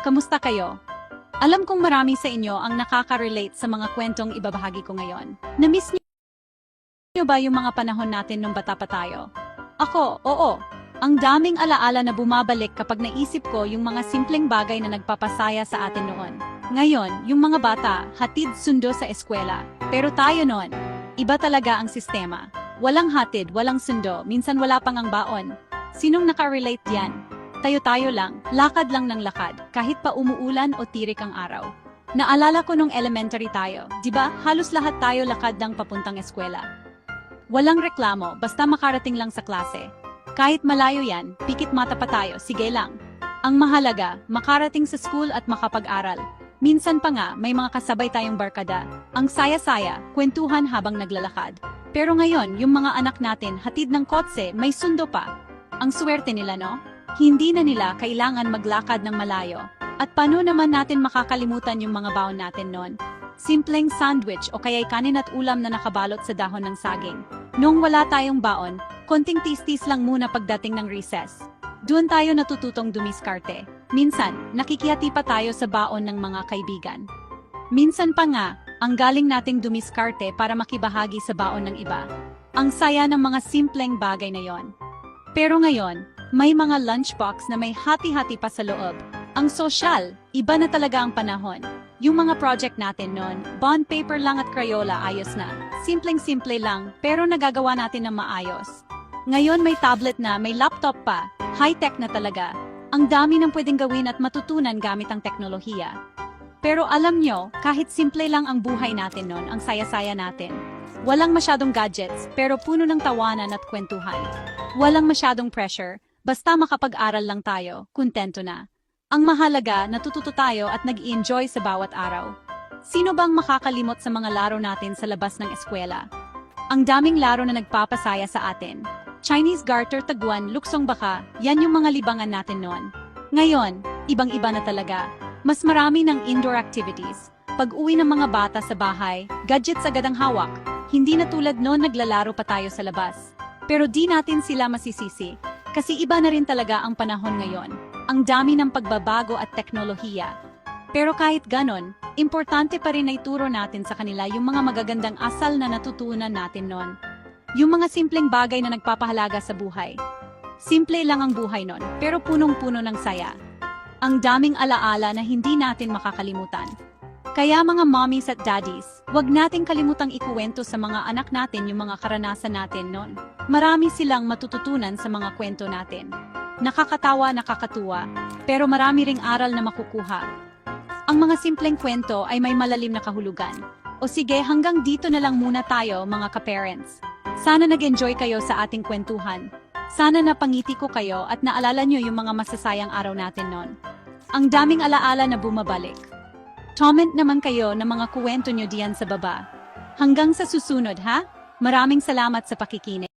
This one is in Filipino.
kamusta kayo? Alam kong marami sa inyo ang nakaka-relate sa mga kwentong ibabahagi ko ngayon. Na-miss niyo ba yung mga panahon natin nung bata pa tayo? Ako, oo. Ang daming alaala na bumabalik kapag naisip ko yung mga simpleng bagay na nagpapasaya sa atin noon. Ngayon, yung mga bata, hatid sundo sa eskwela. Pero tayo noon, iba talaga ang sistema. Walang hatid, walang sundo, minsan wala pang ang baon. Sinong nakarelate diyan? Tayo-tayo lang, lakad lang ng lakad, kahit pa umuulan o tirik ang araw. Naalala ko nung elementary tayo, di ba? Halos lahat tayo lakad ng papuntang eskwela. Walang reklamo, basta makarating lang sa klase. Kahit malayo yan, pikit mata pa tayo, sige lang. Ang mahalaga, makarating sa school at makapag-aral. Minsan pa nga, may mga kasabay tayong barkada. Ang saya-saya, kwentuhan habang naglalakad. Pero ngayon, yung mga anak natin, hatid ng kotse, may sundo pa. Ang swerte nila, no? Hindi na nila kailangan maglakad ng malayo. At paano naman natin makakalimutan yung mga baon natin noon? Simpleng sandwich o kaya'y kanin at ulam na nakabalot sa dahon ng saging. Noong wala tayong baon, konting tis-tis lang muna pagdating ng recess. Doon tayo natututong dumiskarte. Minsan, nakikihati pa tayo sa baon ng mga kaibigan. Minsan pa nga, ang galing nating dumiskarte para makibahagi sa baon ng iba. Ang saya ng mga simpleng bagay na yon. Pero ngayon, may mga lunchbox na may hati-hati pa sa loob. Ang social, iba na talaga ang panahon. Yung mga project natin noon, bond paper lang at Crayola ayos na. Simpleng-simple lang, pero nagagawa natin ng maayos. Ngayon may tablet na, may laptop pa, high-tech na talaga. Ang dami ng pwedeng gawin at matutunan gamit ang teknolohiya. Pero alam nyo, kahit simple lang ang buhay natin noon, ang saya-saya natin. Walang masyadong gadgets, pero puno ng tawanan at kwentuhan. Walang masyadong pressure, basta makapag-aral lang tayo, kontento na. Ang mahalaga, natututo tayo at nag-enjoy sa bawat araw. Sino bang makakalimot sa mga laro natin sa labas ng eskwela? Ang daming laro na nagpapasaya sa atin. Chinese garter taguan, luksong baka, yan yung mga libangan natin noon. Ngayon, ibang-iba na talaga. Mas marami ng indoor activities. Pag uwi ng mga bata sa bahay, gadgets agad ang hawak. Hindi na tulad noon naglalaro pa tayo sa labas. Pero di natin sila masisisi. Kasi iba na rin talaga ang panahon ngayon. Ang dami ng pagbabago at teknolohiya. Pero kahit ganon, importante pa rin na ituro natin sa kanila yung mga magagandang asal na natutunan natin noon. Yung mga simpleng bagay na nagpapahalaga sa buhay. Simple lang ang buhay noon, pero punong-puno ng saya. Ang daming alaala na hindi natin makakalimutan. Kaya mga mommies at daddies, wag nating kalimutang ikuwento sa mga anak natin yung mga karanasan natin noon. Marami silang matututunan sa mga kwento natin. Nakakatawa, nakakatuwa, pero marami ring aral na makukuha. Ang mga simpleng kwento ay may malalim na kahulugan. O sige, hanggang dito na lang muna tayo mga ka-parents. Sana nag-enjoy kayo sa ating kwentuhan. Sana napangiti ko kayo at naalala nyo yung mga masasayang araw natin noon. Ang daming alaala na bumabalik. Comment naman kayo ng mga kuwento nyo diyan sa baba. Hanggang sa susunod ha? Maraming salamat sa pakikinig.